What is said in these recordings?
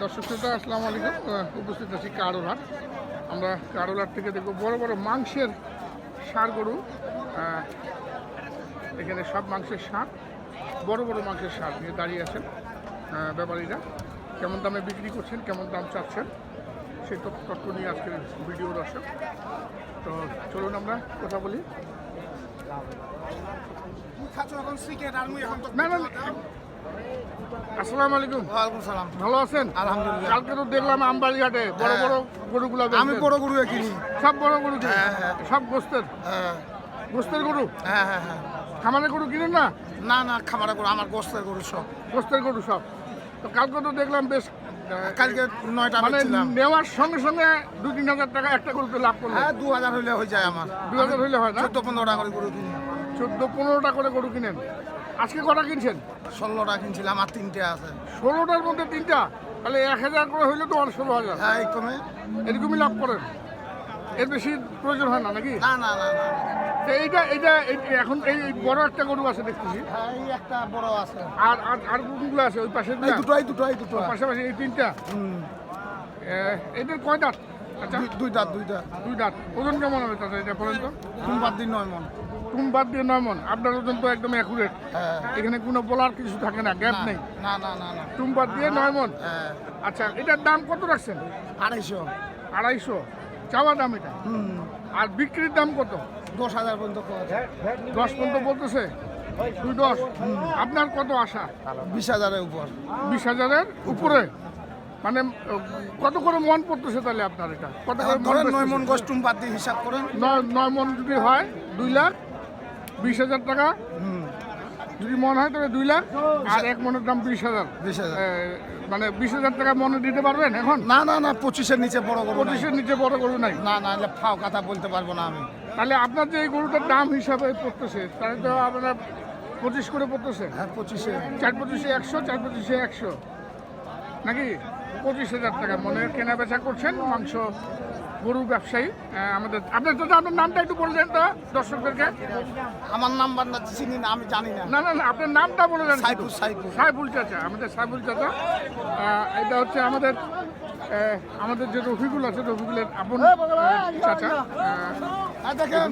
দর্শক শ্রোতা আসসালামু আলাইকুম। উপস্থিত আছি কারোরহাট। আমরা কারোরহাট থেকে দেখব বড় বড় মাংসের সার গরু। এখানে সব মাংসের সার বড় বড় মাংসের সার নিয়ে দাঁড়িয়ে আছেন ব্যাপারীরা। কেমন দামে বিক্রি করছেন কেমন দাম চাচ্ছেন সেই তথ্য নিয়ে আজকের ভিডিও দর্শক। তো চলুন আমরা কথা বলি। না না না। আসসালামু আলাইকুম। ওয়ালাইকুম সালাম। ভালো আছেন? আলহামদুলিল্লাহ। কালকে তো দেখলাম আমবাড়িঘাটে বড় বড় গরুগুলো আমি বড় গরু কিনি। সব বড় গরু? হ্যাঁ, হ্যাঁ। সব গোস্তের? হ্যাঁ। গোস্তের গরু? হ্যাঁ হ্যাঁ হ্যাঁ। খামারের গরু কিনেন না? না না খামারা গরু আমার গোস্তের গরু সব। গোস্তের গরু সব। তো কালকে তো দেখলাম বেশ কালকে নয়টা মানে নেওয়ার সঙ্গে সঙ্গে দু তিন হাজার টাকা একটা গরুতে লাভ করল। হ্যাঁ দু হাজার হইলে হয়ে যায় আমার। দু হাজার হইলে হয় না? চোদ্দ পনেরোটা করে গরু কিনি। চোদ্দ পনেরোটা করে গরু কিনেন? আজকে কটা কিনছেন? ষোলোটা কিনছিলাম আর তিনটে আছে। ষোলোটার মধ্যে তিনটা? তাহলে এক হাজার করে হইলে তো আর ষোলো হাজার। হ্যাঁ এই কমে। এরকমই লাভ করেন? এর বেশি প্রয়োজন হয় না নাকি? না না না না। তো এইটা এইটা এই- এখন এই এই বড় একটা গরু আছে দেখতেছি। হ্যাঁ এই একটা বড় আছে। আর আর আর গরুগুলো আছে ওই পাশে এই দুটো এই দুটো এই দুটো পাশাপাশি এই তিনটা? হুম, এ, এদের কয় দাঁত? আচ্ছা। দুই- দুই দাঁত দুই দাঁত। দুই দাঁত। ওজন কেমন হবে এটা বলেন তো? দিন নয় মন। দিয়ে নয় মন। আপনার ওজন তো একদম অ্যাকুরেট হ্যাঁ। এখানে কোনো বলার কিছু থাকে না গ্যাপ নেই। না না না না। টুম বাদ দিয়ে নয় মন? হ্যাঁ। আচ্ছা এটার দাম কত রাখছেন? আড়াইশো। আড়াইশো। চাওয়া দাম এটা? আর বিক্রির দাম কত? দশ হাজার পর্যন্ত। দশ পর্যন্ত বলতেছে? দুই দশ। আপনার কত আশা? বিশ হাজারের উপর। বিশ হাজারের উপরে? মানে কত করে মন পড়তেছে তাহলে আপনার এটা? কত করে ধরেন নয় মন গোষ্ঠুম বাদ দিয়ে হিসাব করেন। নয় নয় মন যদি হয় দুই লাখ বিশ হাজার টাকা। যদি মন হয় তাহলে দুই লাখ আর এক মনের দাম বিশ হাজার। বিশ হাজার। মানে বিশ হাজার টাকা মনে দিতে পারবেন এখন? না না না পঁচিশের নিচে বড় গরু পঁচিশের নিচে বড় গরু নাই? না না এলে ফাও কথা বলতে পারব না আমি। তাহলে আপনার যে এই গরুটার দাম হিসাবে পড়তেছে তাহলে তো আপনার পঁচিশ করে পড়তেছে? হ্যাঁ পঁচিশে। চার পঁচিশে একশো চার পঁচিশে একশো। নাকি? পঁচিশ হাজার টাকা মনে কেনা বেচা করছেন মাংস গরু ব্যবসায়ী। আমাদের আপনার তো আপনার নামটা একটু বললেন তো দর্শকদেরকে। আমার নাম্বার না চিনি না আমি জানি না। না না না আপনার নামটা বলে দেন সাইফুল সাইফুল। সাইফুল চাচা আমাদের সাইফুল চাচা। এটা হচ্ছে আমাদের আমাদের যে রফিকুল আছে রফিকুলের আপন চাচা।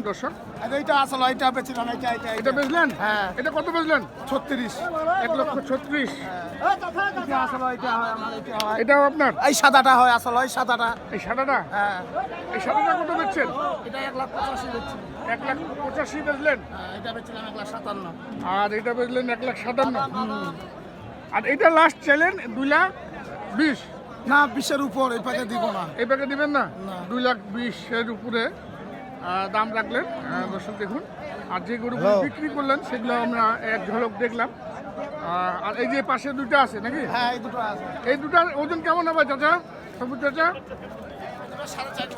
দর্শক। এইটা আসলে বেছিলাম এটা এইটা বেচলেন? হ্যাঁ। এটা কত বেচলেন? ছত্রিশ। এক লক্ষ ছত্রিশ। হয় হয় এটাও আপনার? এই সাদাটা হয় আসলে ওই সাদাটা। এই সাদাটা? হ্যাঁ। এই সাদাটা কত বেচছেন? এটা এক লাখ পঁচাশি বেচছি। এক লাখ পঁচাশি বেচলেন? হ্যাঁ, এটা এক লাখ সাতান্ন। আর এটা বেচলেন এক লাখ সাতান্ন? আর এটা লাস্ট চাইলেন দুই লাখ বিশ? না বিশের উপর এই পাকে দিব না। এই প্যাকে দিবেন না। দুই লাখ বিশের উপরে দাম রাখলেন। দর্শক দেখুন। আর যে গরুগুলো বিক্রি করলেন সেগুলো আমরা এক ঝলক দেখলাম। আর এই যে পাশে দুইটা আছে নাকি? হ্যাঁ এই দুটো আছে। এই দুটার ওজন কেমন হবে চাচা? সবুজ চাচা? সাড়ে চার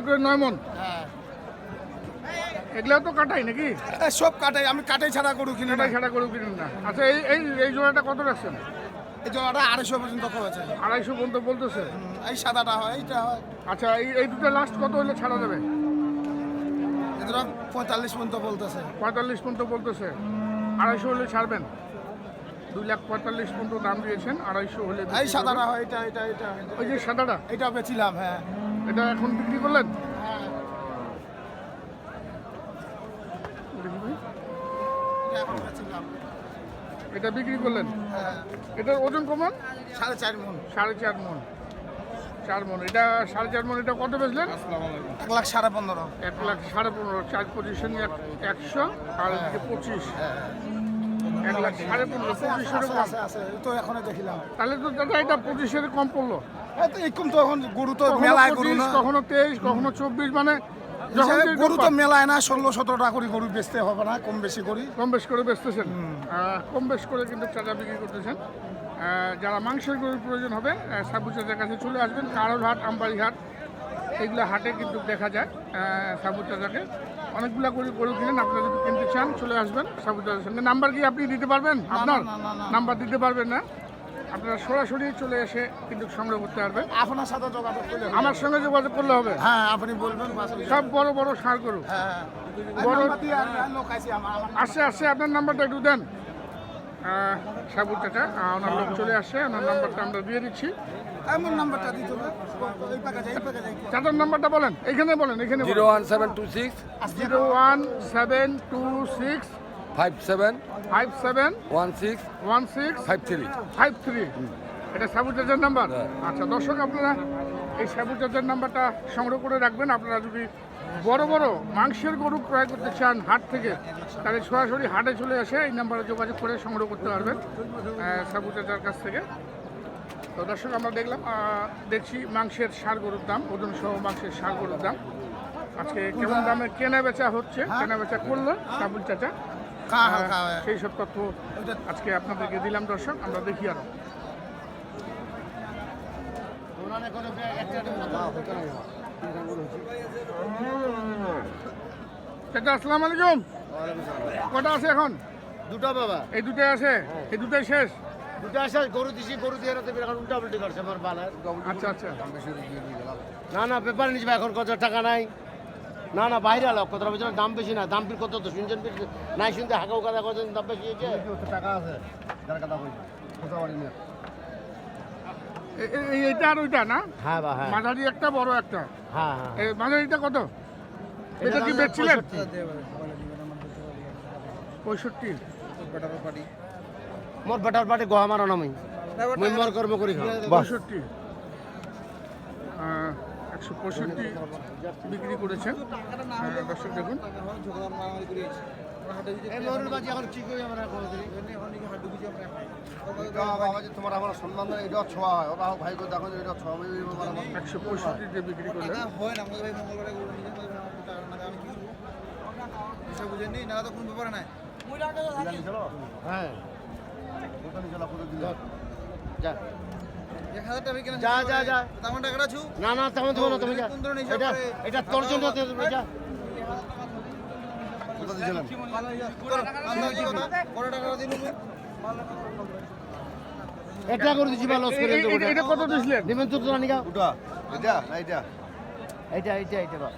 করে। করে নয় মন? হ্যাঁ। এগুলো তো কাটাই নাকি? এই সব কাটাই। আমি কাটাই ছাড়া গরু কিনি কাটাই ছাড়া গরু কিনুন না। আচ্ছা এই এই এই জোড়াটা কত রাখছেন? এই জোড়াটা আড়াইশো পর্যন্ত কমেছে আড়াইশো পর্যন্ত বলতেছে? এই সাদাটা হয় এইটা হয়। আচ্ছা এই এই দুটো লাস্ট কত হলে ছাড়া এই পঁয়তাল্লিশ পর্যন্ত বলতেছে। পঁয়তাল্লিশ পর্যন্ত বলতেছে। আড়াইশো হলে ছাড়বেন। দুই লাখ পঁয়তাল্লিশ পর্যন্ত দাম দিয়েছেন আড়াইশো হলে এই সাদাটা হয় এটা এটা এটা ওই যে সাদাটা? এটা বেছিলাম হ্যাঁ। এটা এখন বিক্রি করলেন? এটা বেছিলাম এটা বিক্রি করলেন? হ্যাঁ। এটার ওজন কমান? সাড়ে চার মন। সাড়ে চার মন। চার মন। এটা সাড়ে চার মন এটা কত বেচলেন? এক লাখ সাড়ে পনেরো। এক লাখ সাড়ে পনেরো চার পজিশন একশো আর এদিকে পঁচিশ। এক লাখ সাড়ে পনেরো আছে তো এখন দেখিলাম। তাহলে তো দাদা এটা পঁচিশের কম পড়ল। তো এরকম তো এখন গরু তো কখনো মেলায় গরু কখনো তেইশ কখনো চব্বিশ মানে গরু তো মেলায় না ষোলো সতেরোটা করে গরু বেচতে হবে না কম বেশি করি। কম বেশ করে বেচতেছেন। কম বেশ করে কিন্তু চাচা বিক্রি করতেছেন। যারা মাংসের গরুর প্রয়োজন হবে আহ, সাবু চাচার কাছে চলে আসবেন। কারোর হাট আমবাড়ি হাট এইগুলো হাটে কিন্তু দেখা যায় আহ, সাবু চাচাকে অনেকগুলা গরু গরু কিনেন আপনারা যদি কিনতে চান চলে আসবেন সাবু চাচার সঙ্গে। নাম্বার কি আপনি দিতে পারবেন? আপনার। নাম্বার দিতে পারবেন না? আপনারা সরাসরি চলে এসে কিন্তু সংগ্রহ করতে পারবেন। আপনার সাথে যোগাযোগ করলে আমার সঙ্গে যোগাযোগ করলে হবে? হ্যাঁ আপনি বলবেন সব বড় বড় সার গরু। হ্যাঁ বড়- নাম্বার দিয়ে আর লোক আছে আমার আমার আসে আসে আপনার নাম্বারটা একটু দেন। সাবুর চাচা ওনার লোক চলে আসছে ওনার নাম্বারটা আমরা দিয়ে দিচ্ছি। এমন নাম্বারটা দিতে চাচার বলেন এখানে বলেন এখানে zero one seven two six. Zero one seven two six five seven five seven one six one six five three five three এটা নাম্বার হ্যাঁ। আচ্ছা দর্শক আপনারা এই সাবু চাচার নাম্বারটা সংগ্রহ করে রাখবেন। আপনারা যদি বড় বড় মাংসের গরু ক্রয় করতে চান হাট থেকে তাহলে সরাসরি হাটে চলে এসে এই নাম্বারে যোগাযোগ করে সংগ্রহ করতে পারবেন আহ, সাবু কাছ থেকে। তো দর্শক আমরা দেখলাম দেখছি মাংসের সার গরুর দাম ওজন সহ মাংসের সার গরুর দাম। আজকে কেমন দামে কেনা বেচা হচ্ছে? কেনা বেচা করল সাবুল চাচা খা আহ, হালকা সেই সব তথ্য আজকে আপনাদেরকে দিলাম দর্শক। আমরা দেখি আরও। চাচা আসসালামু আলাইকুম। কটা আছে এখন? দুটো বাবা। এই দুটাই আছে? এই দুটাই শেষ? দুটো আসে গরু দিছি গরু দিয়ে রাতে এখন উল্টা উল্টি করছে আমার বালার। আচ্ছা আচ্ছা। না না পেপার নিচ্ছে এখন কত টাকা নাই। না না বাইরে আলো কত বছর দাম বেশি না দাম কত তো শুনছেন বেশি নাই শুনতে হাঁকাও কথা কত দাম বেশি হয়েছে? টাকা আছে যার কথা এই- এইটা আর ওইটা না? হ্যাঁ বা হ্যাঁ। মাঝারি একটা বড় একটা। হ্যাঁ হ্যাঁ। মাঝারিটা কত? এটা কি বেচছিলেন? পঁয়ষট্টি। মোর বেটার পাটি গোহা মারো মুই। মোর কর্ম করি পঁয়ষট্টি। একশো পঁয়ষট্টি বিক্রি করেছেন। দর্শক দেখুন। করি তোমার আমার সম্মান নাই এটা ছোঁয়া হয়। ওরা ভাই কো দেখো এটা ছোঁয়া একশো পঁয়ষট্টিতে বিক্রি করলেন। হয় না ভাই মঙ্গলবারে গরু নিয়ে যাব, টাকা না আমি কিছু হিসাব বুঝেননি না তো কোনো ব্যাপার নাই। হ্যাঁ। যা এক হাজার টাকা কেনা যা, যা, যা। তেমন টাকাটা ছু? না না তেমন দেবো না তুমি যা। কোন ধরনের হিসাব এটা এটা তোর জন্য এটা করে দিছি বা লস করে এই- দেবো এই- এটা কত দিয়েছিলেন নিবেন তো নিগা ওটা এটা না এটা বা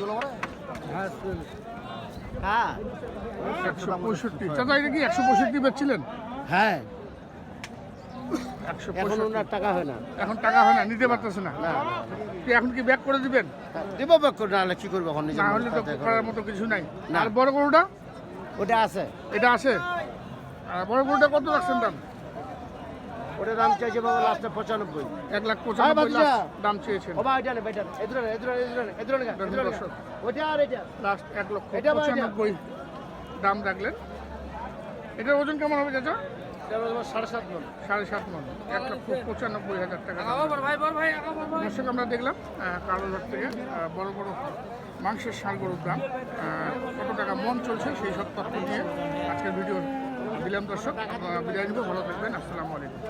গুলো হ্যাঁ চাচা এটা কি পঁয়ষট্টি বেচছিলেন? হ্যাঁ। এখন ওনার টাকা হয় না। এখন টাকা হয় না নিতে পারতেছে না। না এখন কি ব্যাক করে দিবেন? দেব ব্যাক করে না কি করব এখন না হলে তো করার মতো কিছু নাই। না। আর বড় গরুটা? ওটা আছে। এটা আছে? আর বড় গরুটা কত রাখছেন দাম? ওটা দাম চাইছে বাবা লাস্টে পঁচানব্বই। এক লাখ পঁচানব্বই দাম চেয়েছেন। বাবা এটা নেই বেটার এদুরে এদুরে এদুরে এদুরে এদুরে ওটা আর এটা। লাস্ট এক লক্ষ? পঁচানব্বই দাম রাখলেন। এটার ওজন কেমন হবে চাচা? সাড়ে সাত মন সাড়ে সাত মন। এক লক্ষ পঁচানব্বই হাজার টাকা। দর্শক আমরা দেখলাম কালোঘাট থেকে বড় বড় মাংসের সার গরুর দাম কত টাকা মন চলছে সেই সব তথ্য নিয়ে আজকের ভিডিও দিলাম দর্শক। বিদায় নিব ভালো থাকবেন আসসালামু আলাইকুম।